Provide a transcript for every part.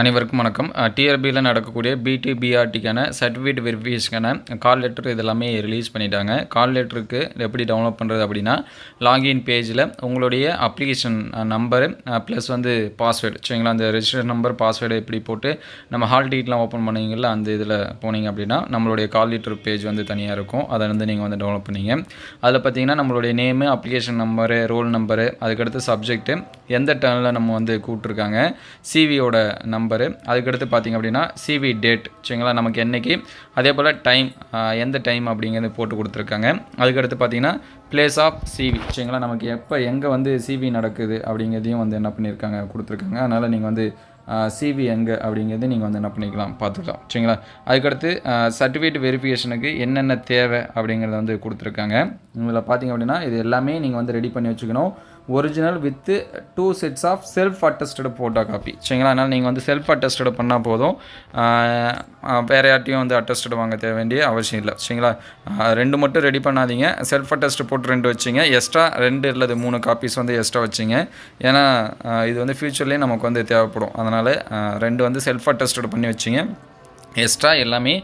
அனைவருக்கும் வணக்கம். டிஆர்பியில் நடக்கக்கூடிய பிடி பிஆர்டிக்கான சர்டிஃபிகேட் வெரிஃபிகேஷனுக்கான கால் லெட்டர் இதெல்லாமே ரிலீஸ் பண்ணிட்டாங்க. கால் லெட்டருக்கு எப்படி டவுன்லோட் பண்ணுறது அப்படின்னா லாகின் பேஜில் உங்களுடைய அப்ளிகேஷன் நம்பரு ப்ளஸ் வந்து பாஸ்வேர்டு சரிங்களா? அந்த ரெஜிஸ்டர் நம்பர் பாஸ்வேர்டு எப்படி போட்டு நம்ம ஹால் டிக்கெட்லாம் ஓப்பன் பண்ணீங்கல்ல அந்த இதில் போனீங்க அப்படின்னா நம்மளுடைய கால் லெட்டர் பேஜ் வந்து தனியாக இருக்கும். அதை வந்து நீங்கள் வந்து டவுன்லோட் பண்ணீங்க. அதில் பார்த்தீங்கன்னா நம்மளுடைய name application number roll number அதுக்கடுத்து சப்ஜெக்ட்டு எந்த டேர்னில் நம்ம வந்து கூப்பிட்ருக்காங்க சிவியோட நம்பரு நம்பரு. அதுக்கடுத்து பார்த்திங்க அப்படின்னா சிவி டேட் சரிங்களா? நமக்கு என்றைக்கு அதே போல் டைம் எந்த டைம் அப்படிங்கிறது போட்டு கொடுத்துருக்காங்க. அதுக்கடுத்து பார்த்திங்கன்னா பிளேஸ் ஆஃப் சிவி சரிங்களா? நமக்கு எப்போ எங்கே வந்து சிவி நடக்குது அப்படிங்கிறதையும் வந்து என்ன பண்ணியிருக்காங்க கொடுத்துருக்காங்க. அதனால் நீங்கள் வந்து சிவி எங்கே அப்படிங்கிறது நீங்கள் வந்து என்ன பண்ணிக்கலாம் பார்த்துக்கலாம் சரிங்களா? அதுக்கடுத்து சர்டிஃபிகேட் வெரிஃபிகேஷனுக்கு என்னென்ன தேவை அப்படிங்கிறத வந்து கொடுத்துருக்காங்க. இதில் பார்த்தீங்க அப்படின்னா இது எல்லாமே நீங்கள் வந்து ரெடி பண்ணி வச்சுக்கணும். Original with two sets of self attested photo copy சரிங்களா? அதனால் நீங்கள் வந்து செல்ஃப் அட்டஸ்டடு பண்ணால் போதும் வேறு யார்ட்டையும் வந்து அட்டஸ்டடு வாங்க தேவை வேண்டிய அவசியம் இல்லை. சரிங்களா? ரெண்டு மட்டும் ரெடி பண்ணாதீங்க. செல்ஃப் அட்டஸ்ட் போட்டு ரெண்டு வச்சிங்க. எக்ஸ்ட்ரா ரெண்டு இல்லது மூணு காப்பீஸ் வந்து எக்ஸ்ட்ரா வச்சிங்க. ஏன்னா இது வந்து ஃப்யூச்சர்லேயும் நமக்கு வந்து தேவைப்படும். அதனால் ரெண்டு வந்து செல்ஃப் அட்டஸ்டடு பண்ணி வச்சிங்க. எக்ஸ்ட்ரா எல்லாமே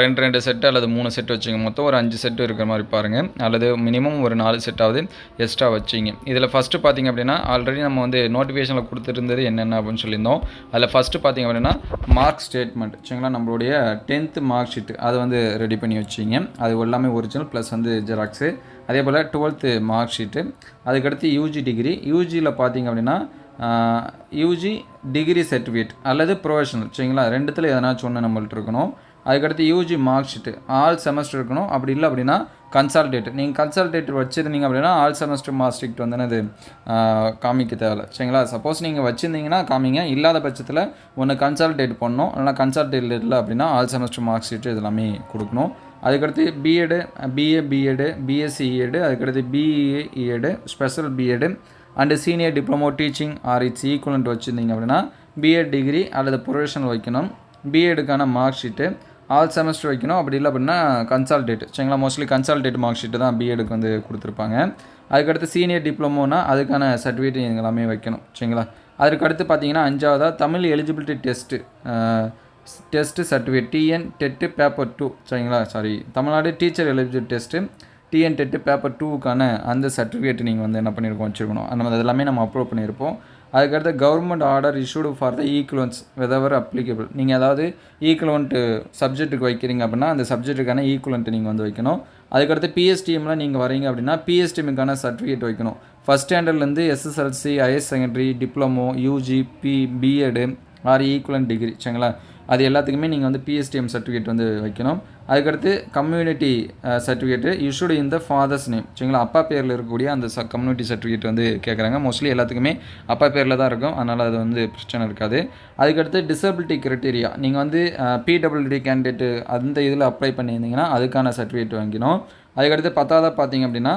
ரெண்டு ரெண்டு செட்டு அல்லது மூணு செட்டு வச்சுங்க. மொத்தம் ஒரு அஞ்சு செட்டு இருக்கிற மாதிரி பாருங்கள் அல்லது மினிமம் ஒரு நாலு செட்டாவது எக்ஸ்ட்ரா வச்சிங்க. இதில் ஃபஸ்ட்டு பார்த்திங்க அப்படின்னா ஆல்ரெடி நம்ம வந்து நோட்டிஃபிகேஷனில் கொடுத்துருந்தது என்னென்ன அப்படின்னு சொல்லியிருந்தோம். அதில் ஃபஸ்ட்டு பார்த்திங்க அப்படின்னா மார்க் ஸ்டேட்மெண்ட் சரிங்களா? நம்மளுடைய டென்த்து மார்க் ஷீட்டு அதை வந்து ரெடி பண்ணி வச்சிங்க. அது எல்லாமே ஒரிஜினல் ப்ளஸ் வந்து ஜெராக்ஸு அதே போல் டுவெல்த்து மார்க் ஷீட்டு அதுக்கடுத்து யூஜி டிகிரி யூஜியில் பார்த்திங்க அப்படின்னா யூஜி டிகிரி சர்டிஃபிகேட் அல்லது ப்ரொஃபஷனல் சரிங்களா? ரெண்டுத்தில் எதனாச்சும் ஒன்று நம்மள்ட்ட இருக்கணும். அதுக்கடுத்து UG mark sheet all semester இருக்கணும். அப்படி இல்லை அப்படின்னா கன்சால்டேட் நீங்கள் கன்சால்டேட் வச்சுருந்தீங்க அப்படின்னா ஆல் செமஸ்டர் மார்க் ஷீட் வந்து அது காமிக்க தேவையில்ல. சரிங்களா? சப்போஸ் நீங்கள் வச்சுருந்தீங்கன்னா காமிங்க. இல்லாத பட்சத்தில் ஒன்று கன்சால்டேட் பண்ணணும். இல்லைனா கன்சால்டேட் இல்லை அப்படின்னா ஆல் செமஸ்டர் மார்க் ஷீட்டு எல்லாமே கொடுக்கணும். அதுக்கடுத்து BEd BA B Ed BSc E Ed அதுக்கடுத்து BEA E Ed special B Ed and senior diploma teaching or its equivalent வச்சுருந்தீங்க அப்படின்னா பிஎட் டிகிரி அல்லது ப்ரொஃபஷனல் வைக்கணும். பிஎடுக்கான மார்க் ஷீட்டு ஆல் செமஸ்டர் வைக்கணும். அப்படி இல்லை அப்படின்னா கன்சால்டேட் சரிங்களா? மோஸ்ட்லி கன்சால்டேட் மார்க் ஷீட்டு தான் பிஎடுக்கு வந்து கொடுத்துருப்பாங்க. அதுக்கடுத்து சீனியர் டிப்ளமோனா அதுக்கான சர்டிஃபிகேட் எல்லாமே வைக்கணும். சரிங்களா? அதுக்கடுத்து பார்த்தீங்கன்னா அஞ்சாவதாக Tamil eligibility test test certificate TN TET paper two சரிங்களா? Sorry Tamil Nadu teacher eligibility test TN TET paper டூக்கான அந்த சர்டிஃபிகேட் நீங்கள் வந்து என்ன பண்ணியிருக்கோம் வச்சுருக்கணும். அந்த மாதிரி எல்லாமே நம்ம அப்ரூவ் பண்ணியிருப்போம் அதுக்கடுத்து government order issued for the equivalence whatever applicable நீங்கள் அதாவது ஈக்குவலண்ட்டு சப்ஜெக்ட்டுக்கு வைக்கிறீங்க அப்படின்னா அந்த சப்ஜெக்ட்டுக்கான ஈக்குவலண்ட்டு நீங்கள் வந்து வைக்கணும். அதுக்கடுத்து பிஎஸ்டிஎம்மில் நீங்கள் வரீங்க அப்படின்னா பிஎஸ்டிஎம்முக்கான சர்டிஃபிகேட் வைக்கணும். First ஸ்டாண்டர்ட்லேருந்து SSLC higher secondary diploma UG B B Ed or equivalent degree சரிங்களா? அது எல்லாத்துக்குமே நீங்கள் வந்து பிஎஸ்டிஎம் சர்டிஃபிகேட் வந்து வைக்கணும். அதுக்கடுத்து கம்யூனிட்டி சர்டிஃபிகேட்டு இஷ்யூடு இந்த ஃபாதர்ஸ் நேம் சரிங்களா? அப்பா பேரில் இருக்கக்கூடிய அந்த ச கம்யூனிட்டி சர்டிஃபிகேட் வந்து கேட்குறாங்க மோஸ்ட்லி எல்லாத்துக்குமே அப்பா பேரில் தான் இருக்கும். அதனால் அது வந்து பிரச்சனை இருக்காது. அதுக்கடுத்து டிசபிலிட்டி கிரைட்டீரியா நீங்கள் வந்து பிடபிள்யூடி கேண்டிடேட்டு அந்த இதில் அப்ளை பண்ணியிருந்தீங்கன்னா அதுக்கான சர்டிஃபிகேட் வாங்கிக்கணும். அதுக்கடுத்து பத்தாவது பார்த்தீங்க அப்படின்னா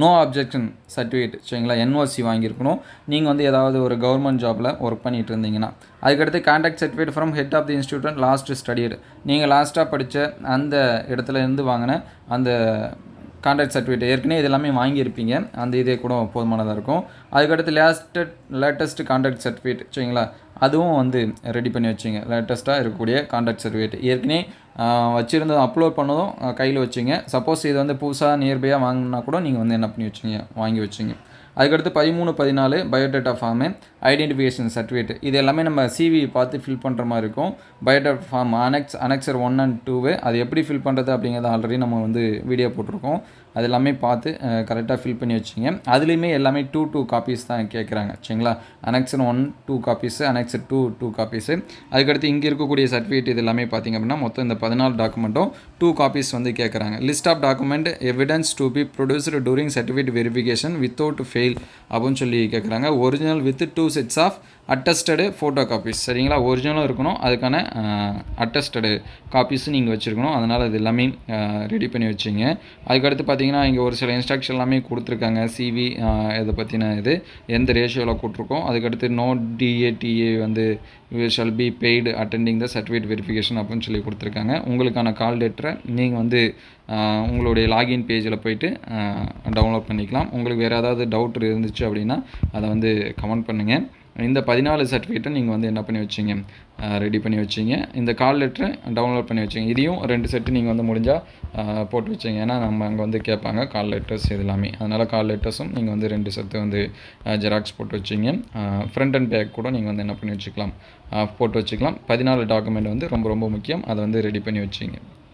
நோ அப்ஜெக்ஷன் சர்டிஃபிகேட் சரிங்களா? என்ஓசி வாங்கியிருக்கணும். நீங்கள் வந்து ஏதாவது ஒரு கவர்மெண்ட் ஜாபில் ஒர்க் பண்ணிகிட்டு இருந்தீங்கன்னா அதுக்கடுத்து conduct certificate from head of the institute last studied நீங்கள் லாஸ்ட்டாக படித்த அந்த இடத்துல இருந்து வாங்கின அந்த கான்டாக்ட் சர்டிஃபிகேட் ஏற்கனவே இது எல்லாமே வாங்கியிருப்பீங்க. அந்த இதே கூட போதுமானதாக இருக்கும். அதுக்கடுத்து லேஸ்ட்டு லேட்டஸ்ட் கான்டாக்ட் சர்டிஃபிகேட் சரிங்களா? அதுவும் வந்து ரெடி பண்ணி வச்சிங்க. லேட்டஸ்ட்டாக இருக்கக்கூடிய கான்டாக்ட் சர்டிஃபிகேட் ஏற்கனவே வச்சுருந்ததும் அப்லோட் பண்ணதும் கையில் வச்சிங்க. சப்போஸ் இது வந்து புதுசாக நியர்பையாக வாங்கினா கூட நீங்கள் வந்து என்ன பண்ணி வச்சுங்க வாங்கி வச்சுங்க. அதுக்கடுத்து பதிமூணு பதினாலு பயோடேட்டா ஃபார்மு ஐடென்டிஃபிகேஷன் சர்டிஃபிகேட் இது எல்லாமே நம்ம சிவி பார்த்து ஃபில் பண்ணுற மாதிரி இருக்கும். Biodata form annex annexure one and two அது எப்படி ஃபில் பண்ணுறது அப்படிங்கிறத ஆல்ரெடி நம்ம வந்து வீடியோ போட்டிருக்கோம். அது எல்லாமே பார்த்து கரெக்டாக ஃபில் பண்ணி வச்சுங்க அதுலேயுமே எல்லாமே டூ டூ காப்பீஸ் தான் கேட்குறாங்க சரிங்களா? Annexure one two copies annexure two two copies அதுக்கடுத்து இங்கே இருக்கக்கூடிய சர்டிஃபிகேட் இது எல்லாமே பார்த்திங்க அப்படின்னா மொத்தம் இந்த பதினாலு டாக்குமெண்ட்டும் டூ காப்பீஸ் வந்து கேட்குறாங்க list of document evidence to be produced during certificate verification without fail அப்படின்னு சொல்லி கேட்குறாங்க original with two sets of attested photo copies சரிங்களா? ஒரிஜினலும் இருக்கணும். அதுக்கான அட்டஸ்டடு காப்பீஸும் நீங்கள் வச்சுருக்கணும். அதனால் அது எல்லாமே ரெடி பண்ணி வச்சிங்க. அதுக்கடுத்து பார்த்தீங்கன்னா இங்கே ஒரு சில இன்ஸ்ட்ரக்ஷன் எல்லாமே கொடுத்துருக்காங்க. சிவி இதை பற்றின இது எந்த ரேஷியோவில் கூட்டிருக்கோம் அதுக்கடுத்து நோ டிஏடிஏ வந்து shall be paid attending the certificate verification அப்படின்னு சொல்லி கொடுத்துருக்காங்க. உங்களுக்கான கால் லெட்டரை நீங்கள் வந்து உங்களுடைய லாகின் பேஜில் போயிட்டு டவுன்லோட் பண்ணிக்கலாம். உங்களுக்கு வேறு ஏதாவது டவுட் இருந்துச்சு அப்படின்னா அதை வந்து கமெண்ட் பண்ணுங்கள் இந்த பதினாலு சர்டிஃபிகேட்டை நீங்கள் வந்து என்ன பண்ணி வச்சிங்க? ரெடி பண்ணி வச்சிங்க. இந்த கால் லெட்டரை டவுன்லோட் பண்ணி வச்சிங்க. இதையும் ரெண்டு செட்டு நீங்கள் வந்து முடிஞ்சால் போட்டு வச்சிங்க. ஏன்னா நம்ம அங்கே வந்து கேட்பாங்க கால் லெட்டர்ஸ் இது எல்லாமே. அதனால் கால் லெட்டர்ஸும் நீங்கள் வந்து ரெண்டு செட்டு வந்து ஜெராக்ஸ் போட்டு வச்சிங்க. ஃப்ரண்ட் அண்ட் பேக் கூட நீங்கள் வந்து என்ன பண்ணி வச்சுக்கலாம்? போட்டு வச்சுக்கலாம். பதினாலு டாக்குமெண்ட் வந்து ரொம்ப ரொம்ப முக்கியம். அதை வந்து ரெடி பண்ணி வச்சிங்க.